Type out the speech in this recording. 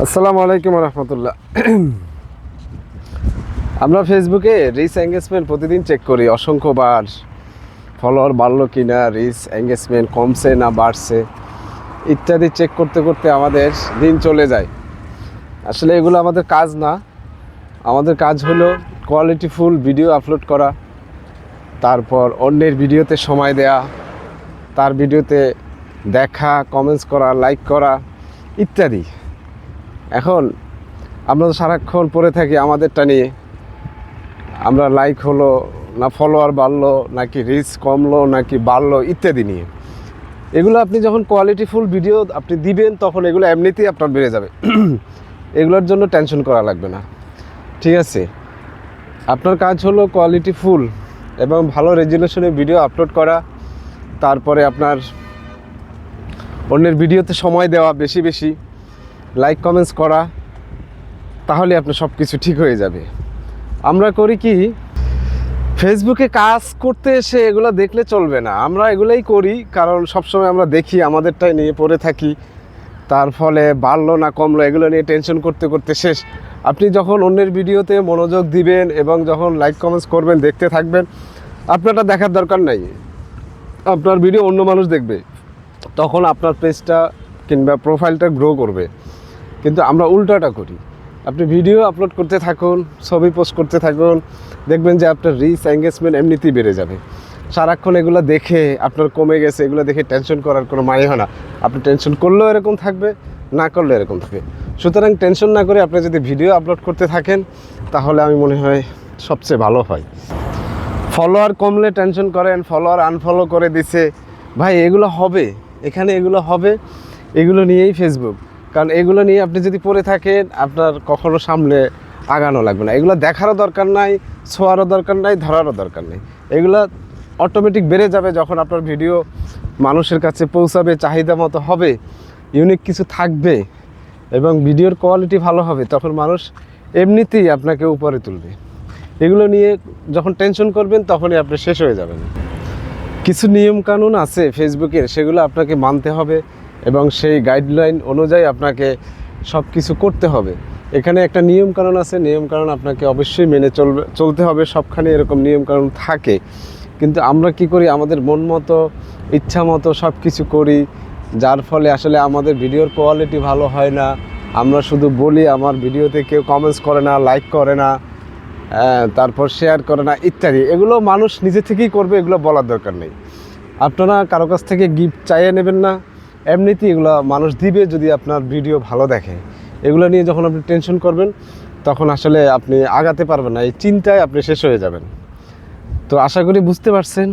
আসসালামু আলাইকুম রহমতুল্লাহ। আমরা ফেসবুকে রিচ এঙ্গেজমেন্ট প্রতিদিন চেক করি, অসংখ্যবার। ফলোয়ার বাড়লো কি না রিচ এঙ্গেজমেন্ট কমছে না বাড়ছে, ইত্যাদি চেক করতে করতে আমাদের দিন চলে যায়। আসলে এগুলো আমাদের কাজ না। আমাদের কাজ হলো কোয়ালিটিফুল ভিডিও আপলোড করা, তারপর অন্যের ভিডিওতে সময় দেয়া, তার ভিডিওতে দেখা কমেন্টস করা লাইক করা, ইত্যাদি। এখন আমরা তো সারাক্ষণ পড়ে থাকি আমাদেরটা নিয়ে। আমরা লাইক হলো, না ফলোয়ার বাড়লো, নাকি রিচ কমলো, নাকি বাড়লো ইত্যাদি নিয়ে। এগুলো আপনি যখন কোয়ালিটিফুল ভিডিও আপনি দিবেন, তখন এগুলো এমনিতেই আপনার বেড়ে যাবে। এগুলোর জন্য টেনশন করা লাগবে না। ঠিক আছে? আপনার কাজ হলো কোয়ালিটিফুল এবং ভালো রেজুলেশনে ভিডিও আপলোড করা। তারপরে আপনার অন্যের ভিডিওতে সময় দেওয়া বেশি বেশি। লাইক কমেন্টস করা, তাহলে আপনার সব কিছু ঠিক হয়ে যাবে। আমরা করি কি ফেসবুকে কাজ করতে এসে এগুলো দেখলে চলবে না। আমরা এগুলোই করি, কারণ সবসময় আমরা দেখি, আমাদেরটাই নিয়ে পড়ে থাকি। তার ফলে বাড়লো না, কমলো, এগুলো নিয়ে টেনশন করতে করতে শেষ। আপনি যখন অন্যের ভিডিওতে মনোযোগ দিবেন এবং যখন লাইক কমেন্টস করবেন, দেখতে থাকবেন, আপনারটা দেখার দরকার নাই। আপনার ভিডিও অন্য মানুষ দেখবে। তখন আপনার পেজটা কিংবা প্রোফাইলটা গ্রো করবে। কিন্তু আমরা উল্টাটা করি। আপনি ভিডিও আপলোড করতে থাকুন, ছবি পোস্ট করতে থাকুন, দেখবেন যে আপনার রিচ এঙ্গেজমেন্ট এমনিতেই বেড়ে যাবে। সারাক্ষণ এগুলো দেখে আপনার কমে গেছে, এগুলো দেখে টেনশন করার কোনো মানে হয় না। আপনি টেনশন করলেও এরকম থাকবে, না করলেও এরকম থাকবে। সুতরাং টেনশন না করে আপনি যদি ভিডিও আপলোড করতে থাকেন, তাহলে আমি মনে হয় সবচেয়ে ভালো হয়। ফলোয়ার কমলে টেনশন করেন ফলোয়ার আনফলো করে দিছে। ভাই, এগুলো হবে, এখানে এগুলো হবে, এগুলো নিয়েই ফেসবুক কারণ এগুলো নিয়ে আপনি যদি পড়ে থাকেন, আপনার কখনো সামনে আগানো লাগবে না। এগুলো দেখারও দরকার নাই, ছোঁয়ারও দরকার নাই, ধরারও দরকার নেই। এগুলো অটোমেটিক বেড়ে যাবে যখন আপনার ভিডিও মানুষের কাছে পৌঁছাবে, চাহিদা মতো হবে ইউনিক কিছু থাকবে এবং ভিডিওর কোয়ালিটি ভালো হবে, তখন মানুষ এমনিতেই আপনাকে উপরে তুলবে। এগুলো নিয়ে যখন টেনশন করবেন, তখনই আপনি শেষ হয়ে যাবেন। কিছু নিয়ম কানুন আছে ফেসবুকের সেগুলো আপনাকে মানতে হবে। এবং সেই গাইডলাইন অনুযায়ী আপনাকে সব কিছু করতে হবে। এখানে একটা নিয়ম কানুন আছে নিয়ম কানুন আপনাকে অবশ্যই মেনে চলবে, চলতে হবে, সবখানে এরকম নিয়ম কানুন থাকে। কিন্তু আমরা কি করি? আমাদের মন মতো, ইচ্ছা মতো সব কিছু করি, যার ফলে আসলে আমাদের ভিডিওর কোয়ালিটি ভালো হয় না। আমরা শুধু বলি, আমার ভিডিওতে কেউ কমেন্টস করে না লাইক করে না তারপর শেয়ার করে না, ইত্যাদি। এগুলো মানুষ নিজে থেকেই করবে, এগুলো বলার দরকার নেই। আপনারা কারও কাছ থেকে গিফট চাইয়ে নেবেন না। এমনিতেই এগুলো মানুষ দিবে যদি আপনার ভিডিও ভালো দেখে। এগুলো নিয়ে যখন আপনি টেনশন করবেন, তখন আসলে আপনি আগাতে পারবেন না। এই চিন্তায় আপনি শেষ হয়ে যাবেন। তো আশা করি বুঝতে পারছেন।